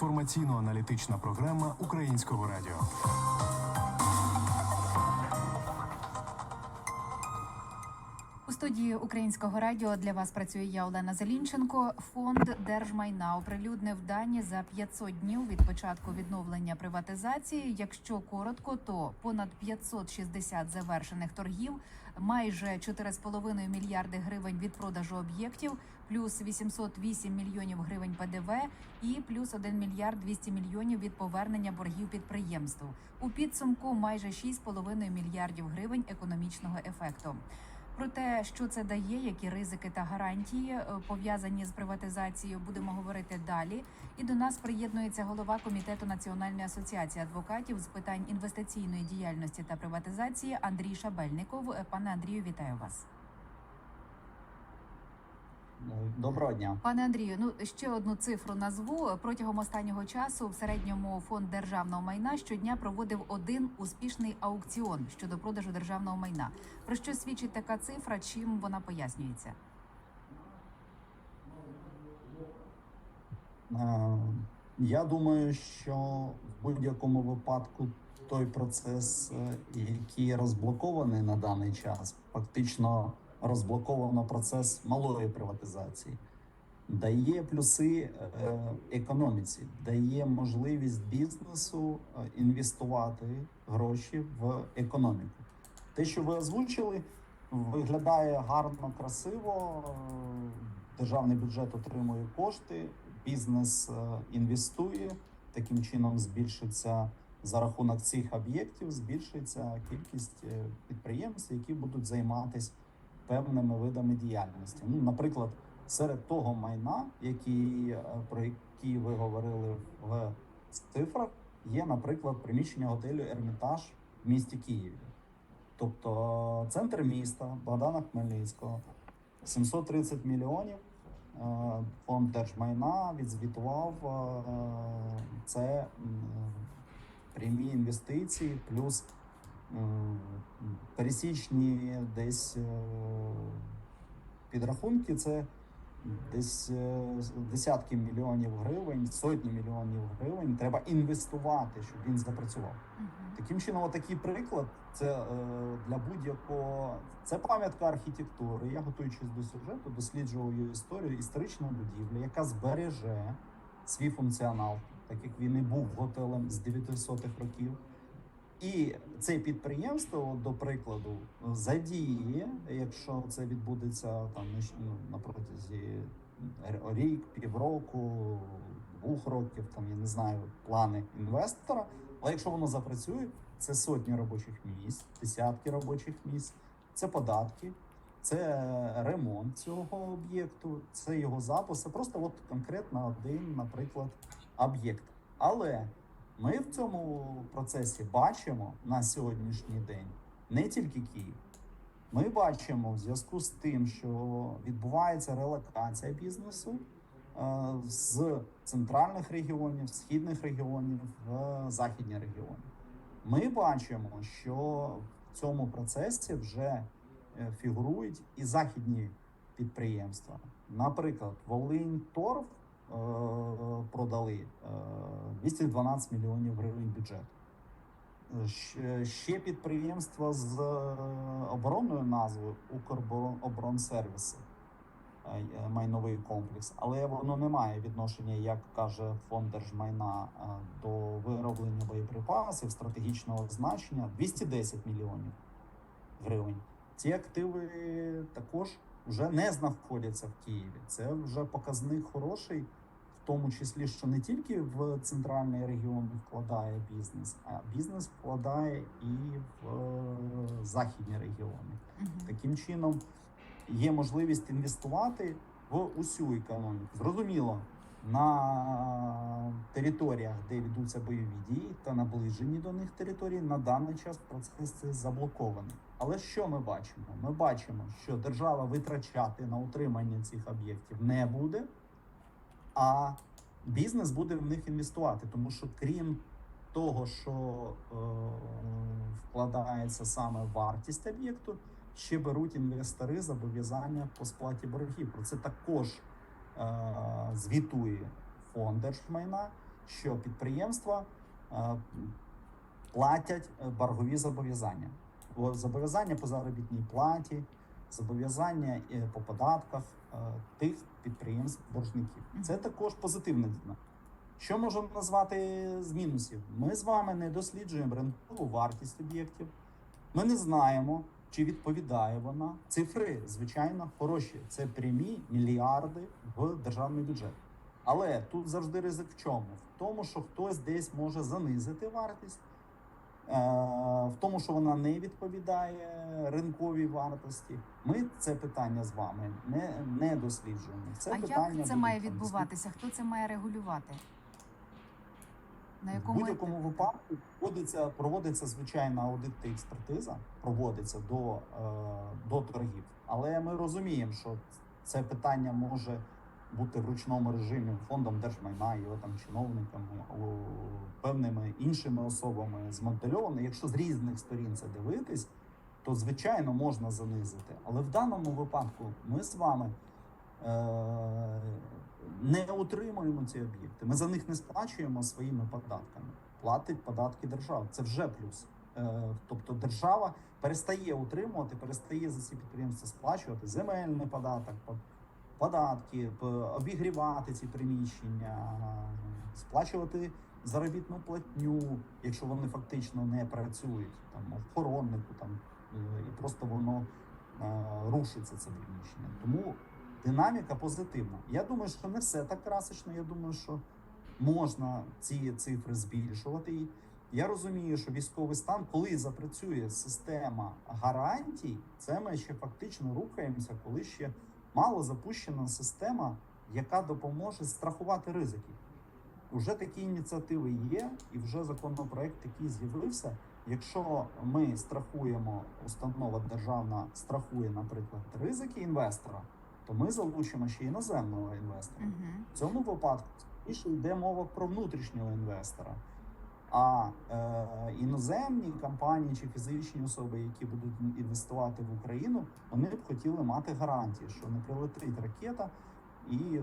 Інформаційно-аналітична програма Українського радіо. У студії Українського радіо для вас працює я Олена Зелінченко. Фонд держмайна оприлюднив дані за 500 днів від початку відновлення приватизації. Якщо коротко, то понад 560 завершених торгів, майже 4,5 мільярди гривень від продажу об'єктів, плюс 808 мільйонів гривень ПДВ і плюс 1 мільярд 200 мільйонів від повернення боргів підприємству. У підсумку майже 6,5 мільярдів гривень економічного ефекту. Про те, що це дає, які ризики та гарантії е, пов'язані з приватизацією, будемо говорити далі. І до нас приєднується голова комітету Національної асоціації адвокатів з питань інвестиційної діяльності та приватизації Андрій Шабельников. Е, Пане Андрію, вітаю вас. Доброго дня. Пане Андрію, ну ще одну цифру назву протягом останнього часу. В середньому фонд державного майна щодня проводив один успішний аукціон щодо продажу державного майна. Про що свідчить така цифра? Чим вона пояснюється? Е, Я думаю, що в будь-якому випадку той процес, е, який розблокований на даний час, фактично розблоковано процес малої приватизації, дає плюси е, економіці, дає можливість бізнесу е, інвестувати гроші в економіку. Те, що ви озвучили, виглядає гарно, красиво. Державний бюджет отримує кошти, бізнес е, інвестує. Таким чином збільшиться за рахунок цих об'єктів, збільшиться кількість підприємств, які будуть займатися певними видами діяльності. Ну, наприклад, серед того майна, які, е, про які ви говорили в цифрах, є, наприклад, приміщення готелю Ермітаж в місті Києві. Тобто центр міста Богдана Хмельницького 730 мільйонів. е, Фонд держмайна відзвітував е, це прямі інвестиції, плюс пересічні десь е, підрахунки. Це десь е, десятки мільйонів гривень, сотні мільйонів гривень треба інвестувати, щоб він запрацював. Таким чином, отакий приклад це е, для будь-якого це пам'ятка архітектури. Я готуючись до сюжету, досліджував її історію історичної будівлі, яка збереже свій функціонал, так як він і був готелем з 900-х років. І це підприємство, до прикладу, задіє, якщо це відбудеться там ну, на протязі рік, півроку, двох років, там я не знаю, плани інвестора. Але якщо воно запрацює, це сотні робочих місць, десятки робочих місць, це податки, це ремонт цього об'єкту, це його запис, це просто от конкретно один, наприклад, об'єкт. Але ми в цьому процесі бачимо на сьогоднішній день не тільки Київ. Ми бачимо в зв'язку з тим, що відбувається релокація бізнесу е, з центральних регіонів, східних регіонів в західні регіони. Ми бачимо, що в цьому процесі вже е, фігурують і західні підприємства. Наприклад, Волинь Торф продали е, 212 мільйонів гривень бюджет. Е, Ще- підприємства з е, оборонною назвою Укроборонсервіси е, майновий комплекс, але воно не має відношення, як каже фонд держмайна, е, до вироблення боєприпасів стратегічного значення 210 мільйонів гривень. Ці активи також вже не знаходяться в Києві. Це вже показник хороший, тому числі, що не тільки в центральний регіон вкладає бізнес, а бізнес вкладає і в е, західні регіони. Таким чином є можливість інвестувати в усю економіку. Зрозуміло, на територіях, де ведуться бойові дії та наближені до них території, на даний час процес заблокований. Але що ми бачимо? Ми бачимо, що держава витрачати на утримання цих об'єктів не буде, а бізнес буде в них інвестувати, тому що крім того, що е, вкладається саме вартість об'єкту, ще беруть інвестори зобов'язання по сплаті боргів. Про це також е, звітує фонд держмайна, що підприємства е, платять е, боргові зобов'язання. Бо Зобов'язання по заробітній платі, зобов'язання е, по податках е, тих підприємств боржників. Це також позитивна дина. Що можемо назвати з мінусів? Ми з вами не досліджуємо ринкову вартість об'єктів. Ми не знаємо, чи відповідає вона. Цифри, звичайно, хороші. Це прямі мільярди в державний бюджет. Але тут завжди ризик в чому? В тому, що хтось десь може занизити вартість, в тому, що вона не відповідає ринковій вартості. Ми це питання з вами не, не досліджуємо. Це а питання як це має відбуватися? Хто це має регулювати? На В якому будь-якому випадку проводиться, проводиться звичайна аудит експертиза, проводиться до, е, до торгів. Але ми розуміємо, що це питання може бути в ручному режимі фондом держмайна, його там чиновниками, певними іншими особами змодельовано. Якщо з різних сторін це дивитись, то звичайно можна занизити. Але в даному випадку ми з вами. Е, не утримуємо ці об'єкти. Ми за них не сплачуємо своїми податками. Платить податки держава. Це вже плюс. Е, Тобто держава перестає утримувати, перестає за ці підприємства сплачувати земельний податок, по- податки, обігрівати ці приміщення, сплачувати заробітну платню, якщо вони фактично не працюють, там охороннику там е, і просто воно е, рушиться це приміщення. Тому динаміка позитивна. Я думаю, що не все так красочно. Я думаю, що можна ці цифри збільшувати. Я розумію, що військовий стан, коли запрацює система гарантій, це ми ще фактично рухаємося, коли ще мало запущена система, яка допоможе страхувати ризики. Уже такі ініціативи є, і вже законопроект такий з'явився. Якщо ми страхуємо, установа державна страхує, наприклад, ризики інвестора, то ми залучимо ще іноземного інвестора. Мгм. В цьому випадку більше йде мова про внутрішнього інвестора. А е, іноземні компанії чи фізичні особи, які будуть інвестувати в Україну, вони б хотіли мати гарантії, що не прилетить ракета і е,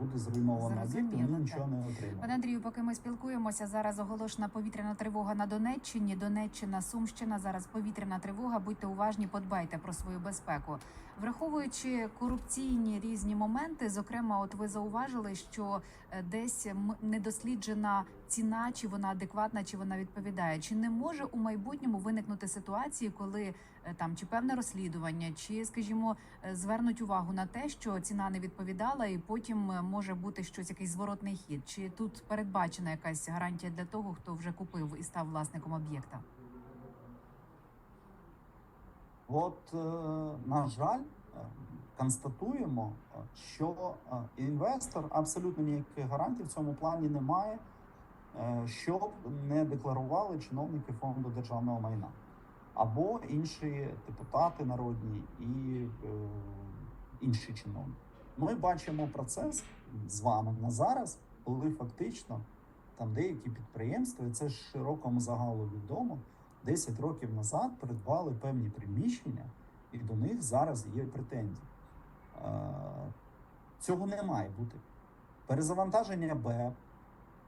буде зруйновано об'єкт, вони нічого не Пане. Андрію, поки ми спілкуємося, зараз оголошена повітряна тривога на Донеччині. Донеччина, Сумщина. Зараз повітряна тривога. Будьте уважні, подбайте про свою безпеку. Враховуючи корупційні різні моменти, зокрема, от ви зауважили, що е, десь недосліджена ціна, чи вона адекватна, чи вона відповідає. Чи не може у майбутньому виникнути ситуації, коли е, там чи певне розслідування, чи, скажімо, е, звернуть увагу на те, що ціна не відповідала, і потім може бути щось, якийсь зворотний хід? Чи тут передбачена якась гарантія для того, хто вже купив і став власником об'єкта? От, е, на жаль, е, констатуємо, е, що інвестор абсолютно ніяких гарантій в цьому плані не має, щоб не декларували чиновники фонду державного майна або інші депутати народні і інші чиновники. Ми бачимо процес з вами на зараз, коли фактично там деякі підприємства, і це широкому загалу відомо. 10 років назад придбали певні приміщення, і до них зараз є претензії. Е, Цього не має бути. Перезавантаження БЕП,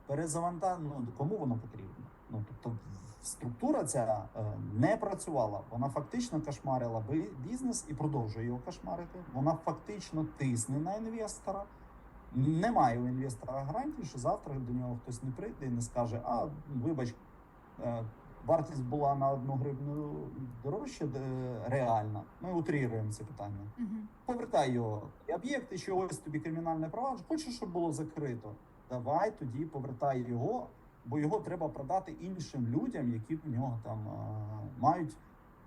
перезавантаження, ну, кому воно потрібно? Ну, тобто структура ця е, не працювала. Вона фактично кошмарила бізнес і продовжує його кошмарити. Вона фактично тисне на інвестора. Немає у інвестора гарантії, що завтра до нього хтось не прийде і не скаже: а вибач, е, вартість була на одну гривню дорожче де- реальна. Ми утріруємо це питання. Угу. Повертай його. І об'єкти, що ось тобі кримінальне провадження. Хочеш, щоб було закрито? Давай тоді повертай його, бо його треба продати іншим людям, які в нього там е, мають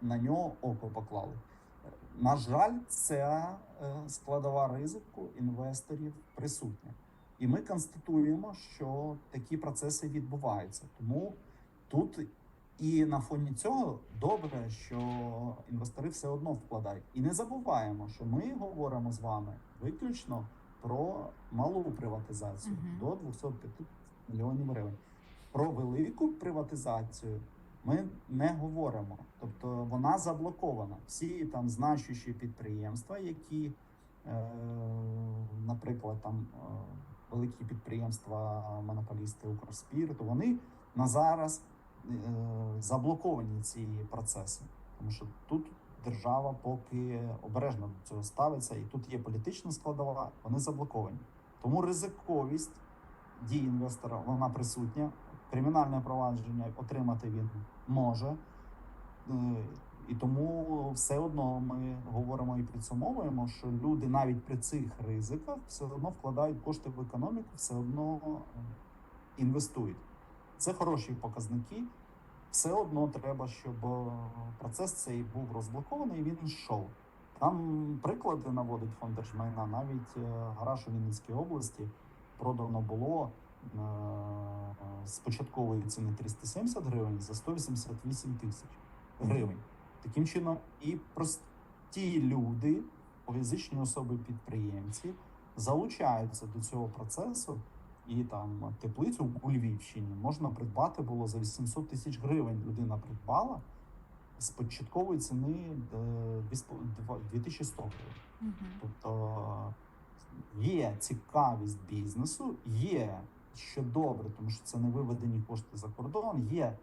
на нього око поклали. Е, На жаль, ця е, складова ризику інвесторів присутня. І ми констатуємо, що такі процеси відбуваються. Тому тут і на фоні цього добре, що інвестори все одно вкладають. І не забуваємо, що ми говоримо з вами виключно про малу приватизацію Мгм. до 205 мільйонів гривень. Про велику приватизацію ми не говоримо. Тобто вона заблокована. Всі там значущі підприємства, які, е, наприклад, там е, великі підприємства, монополісти Укрспірту, вони на зараз заблоковані ці процеси, тому що тут держава поки обережно до цього ставиться, і тут є політична складова, вони заблоковані. Тому ризиковість дій інвестора вона присутня. Кримінальне провадження отримати він може. Е, І тому все одно ми говоримо і підсумовуємо, що люди навіть при цих ризиках все одно вкладають кошти в економіку, все одно е, інвестують. Це хороші показники. Все одно треба, щоб е, процес цей був розблокований і він йшов. Там приклади наводить фонд держмайна. Навіть е, гараж у Вінницькій області продано було е, з початкової ціни 370 гривень за 188 тисяч гривень. Таким чином, і прості люди, фізичні особи-підприємці, залучаються до цього процесу. І там теплицю у Львівщині можна придбати було за 800 тисяч гривень. Людина придбала з початкової ціни е, 2100 гривень. Мгм. Тобто є цікавість бізнесу, є що добре, тому що це не виведені кошти за кордон. Є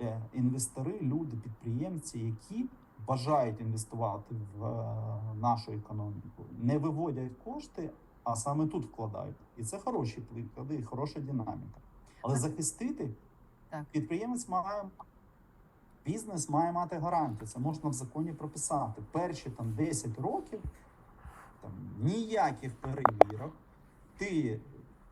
е, інвестори, люди, підприємці, які бажають інвестувати в е, нашу економіку, не виводять кошти, а саме тут вкладають. І це хороші приклади, і хороша динаміка. Але захистити Так. підприємець має. Бізнес має мати гарантію. Це можна в законі прописати. Перші там 10 років там ніяких перевірок. Ти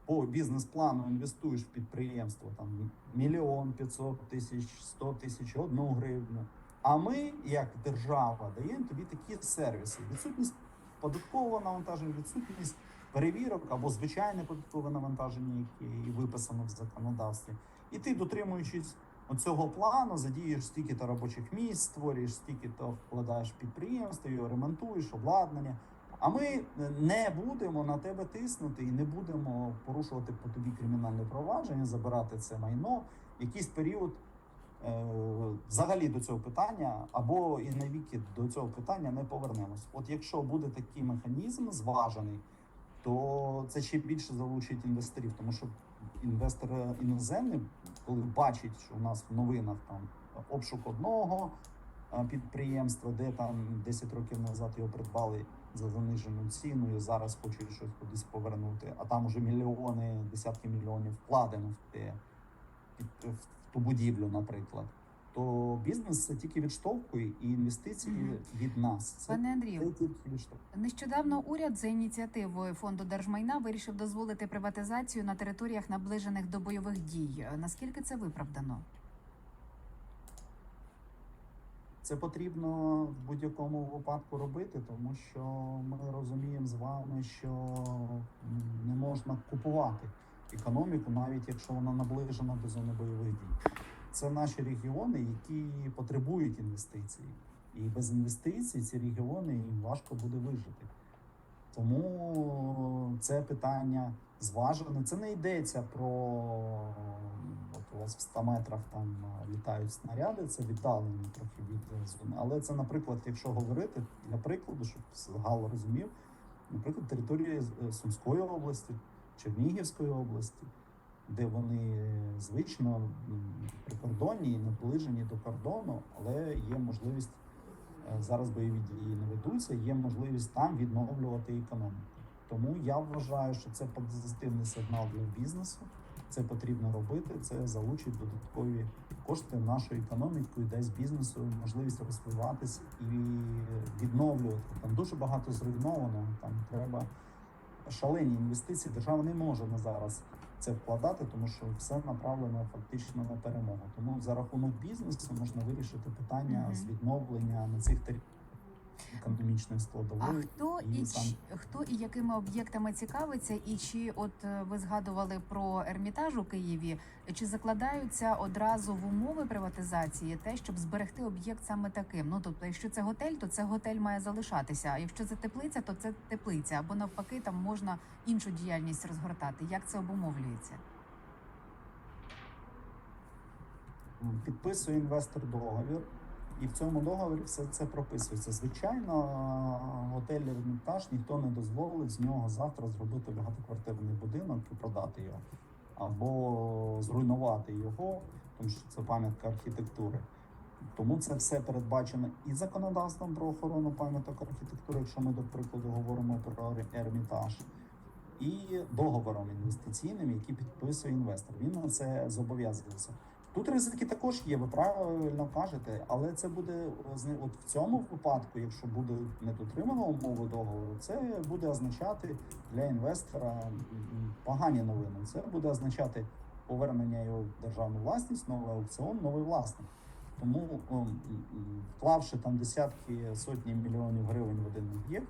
по бізнес-плану інвестуєш в підприємство там мільйон 500 тисяч, 100 тисяч, одну гривню. А ми, як держава, даємо тобі такі сервіси: відсутність податкового навантаження, відсутність перевірок або звичайне податкове навантаження, яке і виписано в законодавстві. І ти, дотримуючись оцього плану, задієш стільки-то робочих місць, створюєш стільки-то вкладаєш підприємство, його ремонтуєш, обладнання. А ми не будемо на тебе тиснути і не будемо порушувати по тобі кримінальне провадження, забирати це майно. Якийсь період е, взагалі до цього питання, або і навіки до цього питання не повернемось. От якщо буде такий механізм зважений, то це ще більше залучить інвесторів, тому що інвестор іноземний, коли бачить, що у нас в новинах там обшук одного підприємства, де там 10 років назад його придбали за занижену ціну і зараз хочуть щось кудись повернути, а там уже мільйони, десятки мільйонів вкладено в те в ту будівлю, наприклад. То бізнес це тільки відштовхує і інвестиції Мгм. від нас. Це, Пане Андрію. Нещодавно уряд за ініціативою фонду держмайна вирішив дозволити приватизацію на територіях, наближених до бойових дій. Наскільки це виправдано? Це потрібно в будь-якому випадку робити, тому що ми розуміємо з вами, що не можна купувати економіку, навіть якщо вона наближена до зони бойових дій. Це наші регіони, які потребують інвестицій, і без інвестицій ці регіони їм важко буде вижити. Тому це питання зважене. Це не йдеться про от у вас в 100 метрах там літають снаряди, це віддалені трохи від зони. Але це, наприклад, якщо говорити для прикладу, щоб Гал розумів, наприклад, території е, Сумської області, Чернігівської області, де вони звично прикордонні і наближені до кордону, але є можливість е, зараз бойові дії не ведуться, є можливість там відновлювати економіку. Тому я вважаю, що це позитивний сигнал для бізнесу. Це потрібно робити. Це залучить додаткові кошти в нашу економіку і дасть бізнесу можливість розвиватись і відновлювати. Там дуже багато зруйновано. Там треба шалені інвестиції. Держава не може на зараз це вкладати, тому що все направлено фактично на перемогу. Тому за рахунок бізнесу можна вирішити питання Мгм. з відновлення на цих територіях економічної А хто і і сам- хто і якими об'єктами цікавиться, і чи от е, ви згадували про Ермітаж у Києві? Чи закладаються одразу в умови приватизації те, щоб зберегти об'єкт саме таким? Ну тобто, якщо це готель, то це готель має залишатися. А якщо це теплиця, то це теплиця, або навпаки, там можна іншу діяльність розгортати. Як це обумовлюється? підписує інвестор договір І в цьому договорі все це прописується. Звичайно, готель Ермітаж ніхто не дозволить з нього завтра зробити багатоквартирний будинок і продати його, або зруйнувати його, тому що це пам'ятка архітектури. Тому це все передбачено і законодавством про охорону пам'яток архітектури, якщо ми до прикладу говоримо про Ермітаж, і договором інвестиційним, який підписує інвестор. Він на це зобов'язується. Тут ризики також є, ви правильно кажете, але це буде от в цьому випадку, якщо буде не дотримано умови договору, це буде означати для інвестора погані новини. Це буде означати повернення його державну власність, новий аукціон, новий власник. Тому, вклавши там десятки сотні мільйонів гривень в один об'єкт,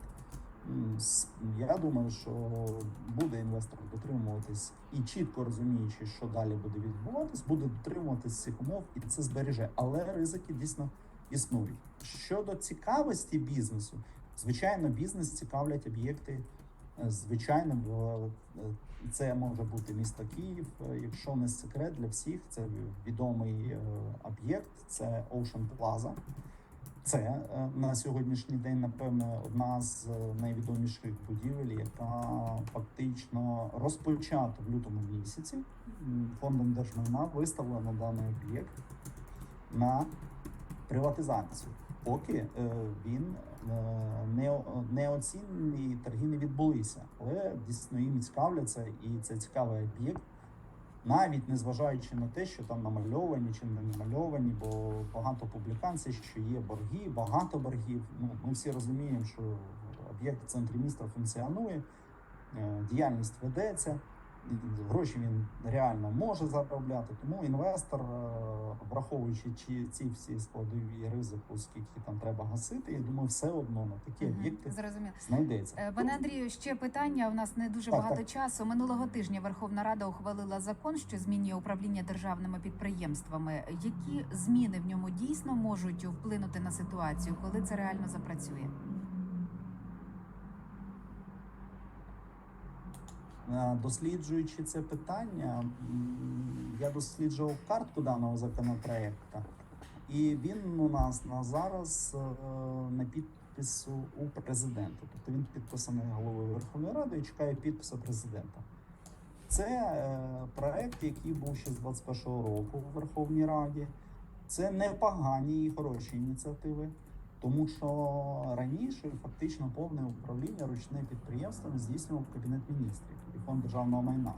я думаю, що буде інвестор дотримуватись і чітко розуміючи, що далі буде відбуватись, буде дотримуватись цих умов і це збереже. Але ризики дійсно існують. Щодо цікавості бізнесу, звичайно, бізнес цікавлять об'єкти. е, Звичайно, е, це може бути місто Київ. Е, Якщо не секрет для всіх, це відомий об'єкт, це Ocean Plaza. Це е, на сьогоднішній день, напевно, одна з е, найвідоміших будівель, яка фактично розпочата в лютому місяці. Фондом держмайна виставлено даний об'єкт на приватизацію, поки е, він не, не оцінені торги не відбулися. Але дійсно їм цікавляться, і це цікавий об'єкт навіть не зважаючи на те, що там намальовані чи не намальовані, бо багато публікацій, що є борги, багато боргів. Ну ми всі розуміємо, що об'єкт в центрі міста функціонує, е, діяльність ведеться, гроші він реально може заробляти. Тому інвестор, е, враховуючи чи ці всі складові ризику, скільки там треба гасити, я думаю, все одно на такі Мгм, об'єкти Зрозуміло. знайдеться. Е, Пане Андрію, ще питання. У нас не дуже Так, багато так. часу. Минулого тижня Верховна Рада ухвалила закон, що змінює управління державними підприємствами. Які зміни в ньому дійсно можуть вплинути на ситуацію, коли це реально запрацює? Досліджуючи це питання, я досліджував картку даного законопроекту, і він у нас на зараз е, на підпису у президента. Тобто він підписаний головою Верховної Ради і чекає підпису президента. Це е, проект, який був ще з 21-го року у Верховній Раді. Це непогані і хороші ініціативи. Тому що раніше фактично повне управління ручним підприємством здійснював кабінет міністрів і фонд державного майна.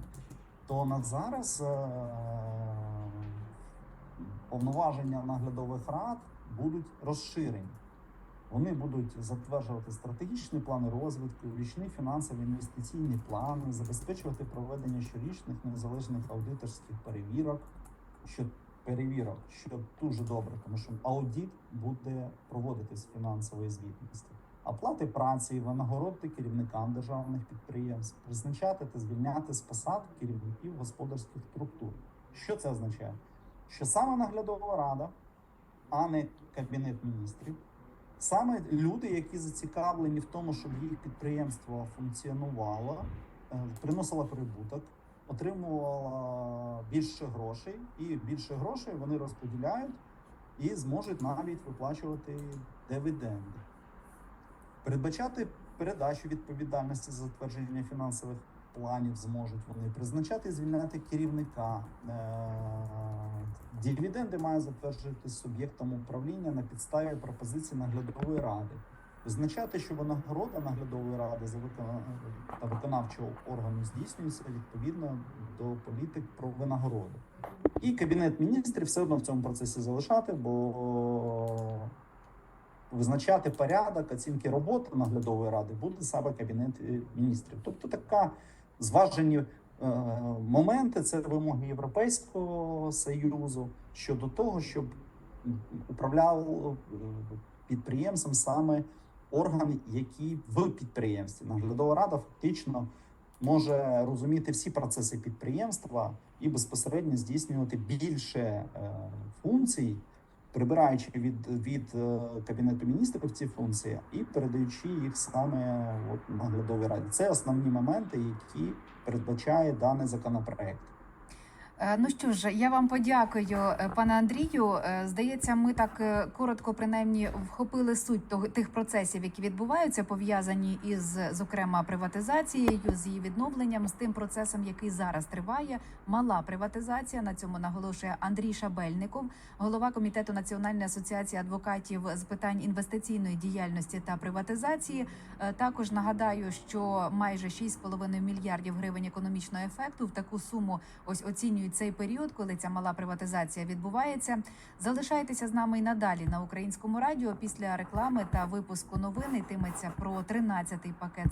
То на зараз е, повноваження наглядових рад будуть розширені. Вони будуть затверджувати стратегічні плани розвитку, річні фінансові інвестиційні плани, забезпечувати проведення щорічних незалежних аудиторських перевірок, що перевірок, що дуже добре, тому що аудит буде проводитись фінансової звітності. Оплати праці, винагороди керівникам державних підприємств, призначати та звільняти з посад керівників господарських структур. Що це означає? Що саме наглядова рада, а не кабінет міністрів, саме люди, які зацікавлені в тому, щоб їх підприємство функціонувало, е, приносило прибуток, отримувала більше грошей, і більше грошей вони розподіляють і зможуть навіть виплачувати дивіденди. Передбачати передачу відповідальності за затвердження фінансових планів зможуть вони призначати і звільняти керівника. Е, Дивіденди має затверджувати суб'єктом управління на підставі пропозиції наглядової ради. Визначати, що винагорода наглядової ради за та виконавчого органу здійснюється відповідно до політик про винагороду. І кабінет міністрів все одно в цьому процесі залишати, бо визначати порядок оцінки роботи наглядової ради буде саме кабінет е, міністрів. Тобто така зважені е, моменти це вимоги Європейського союзу щодо того, щоб управляв е, підприємством саме орган, який в підприємстві. Наглядова рада фактично може розуміти всі процеси підприємства і безпосередньо здійснювати більше е, функцій, прибираючи від, від е, кабінету міністрів ці функції і передаючи їх саме от, наглядовій раді. Це основні моменти, які передбачає даний законопроект. Е, Ну що ж, я вам подякую, е, пане Андрію. Е, Здається, ми так коротко, принаймні, вхопили суть того тих процесів, які відбуваються, пов'язані із, зокрема, приватизацією, з її відновленням, з тим процесом, який зараз триває. Мала приватизація. На цьому наголошує Андрій Шабельников, голова комітету Національної асоціації адвокатів з питань інвестиційної діяльності та приватизації. Також нагадаю, що майже 6,5 мільярдів гривень економічного ефекту в таку суму ось оцінюють цей період, коли ця мала приватизація відбувається. Залишайтеся з нами і надалі на українському радіо. Після реклами та випуску новин йтиметься про 13-й пакет